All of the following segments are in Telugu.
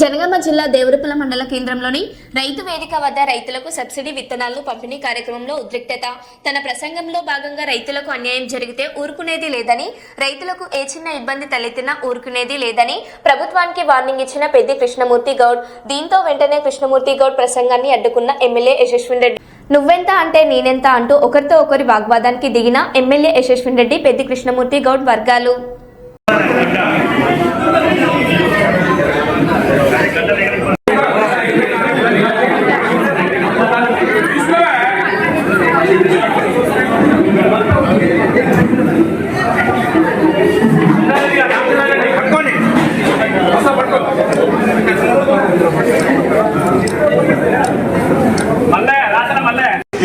జనగామ జిల్లా దేవరపల్ల మండల కేంద్రంలోని రైతు వేదిక వద్ద రైతులకు సబ్సిడీ విత్తనాలు పంపిణీ కార్యక్రమంలో ఉద్రిక్తత. తన ప్రసంగంలో భాగంగా రైతులకు అన్యాయం జరిగితే ఊరుకునేది లేదని రైతులకు ఏ చిన్న ఇబ్బంది తలెత్తినా ఊరుకునేది లేదని ప్రభుత్వానికి వార్నింగ్ ఇచ్చిన పెద్ది కృష్ణమూర్తి గౌడ్. దీంతో వెంటనే కృష్ణమూర్తి గౌడ్ ప్రసంగాన్ని అడ్డుకున్న ఎమ్మెల్యే యశస్విన్ రెడ్డి. నువ్వెంత అంటే నేనెంత అంటూ ఒకరితో ఒకరి వాగ్వాదానికి దిగిన ఎమ్మెల్యే యశస్విన్ రెడ్డి పెద్ది కృష్ణమూర్తి గౌడ్ వర్గాలు.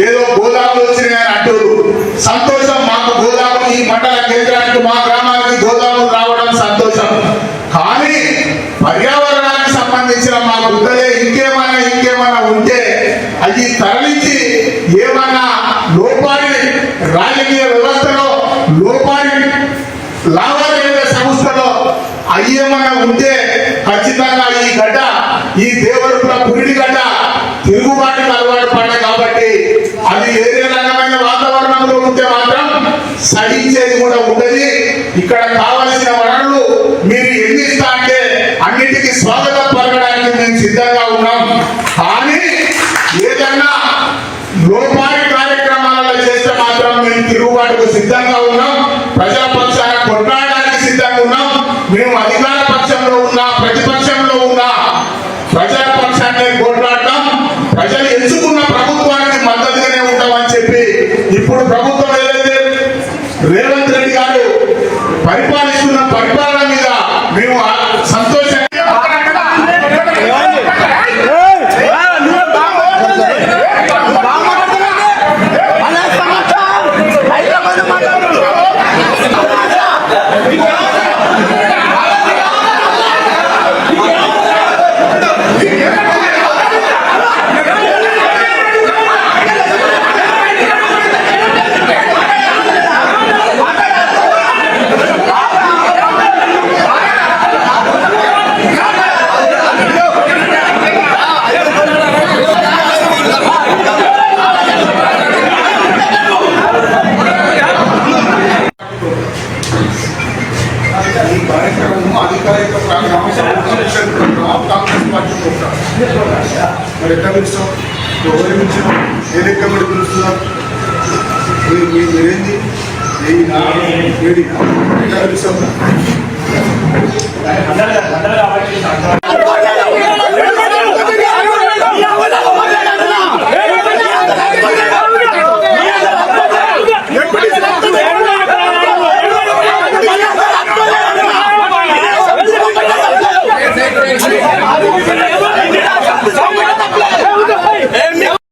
ఏదో గోదాములు వచ్చినాయని అంటారు సంతోషం మాకు గోదాము ఈ మండల కేంద్రానికి మా గ్రామానికి గోదాములు రావడం సంతోషం. కానీ పర్యావరణానికి సంబంధించిన మా గుద్దలే ఇంకేమైనా ఇంకేమైనా ఉంటే అది తరలించి ఏమైనా లోపాన్ని రాజకీయ వ్యవస్థలో లోపాన్ని లావాదేవీల సంస్థలో అయ్యేమైనా ఉంటే ఈ దేవరుల పురిడి గడ్డ తిరుగుబాటుకు అలవాటు పడ్డ కాబట్టి అది ఏదే రకమైన వాతావరణంలో ఉంటే మాత్రం సహించేది కూడా ఉండదు. ఇక్కడ కావాలి ఇప్పుడు ప్రభుత్వం ఏదైతే రేవంత్ రెడ్డి గారు పరిపాలిస్తున్న పరిపాలన మీద మేము ఈ కార్యక్రమం అధికారిక కాంగ్రెస్ పార్టీ మరి ఎక్కడ పిలుస్తాం? ఎవరు పిలిచాం ఏ లెక్క మరి పిలుస్తున్నాం మీరేంది? ఏయినా? పిలుస్తాం?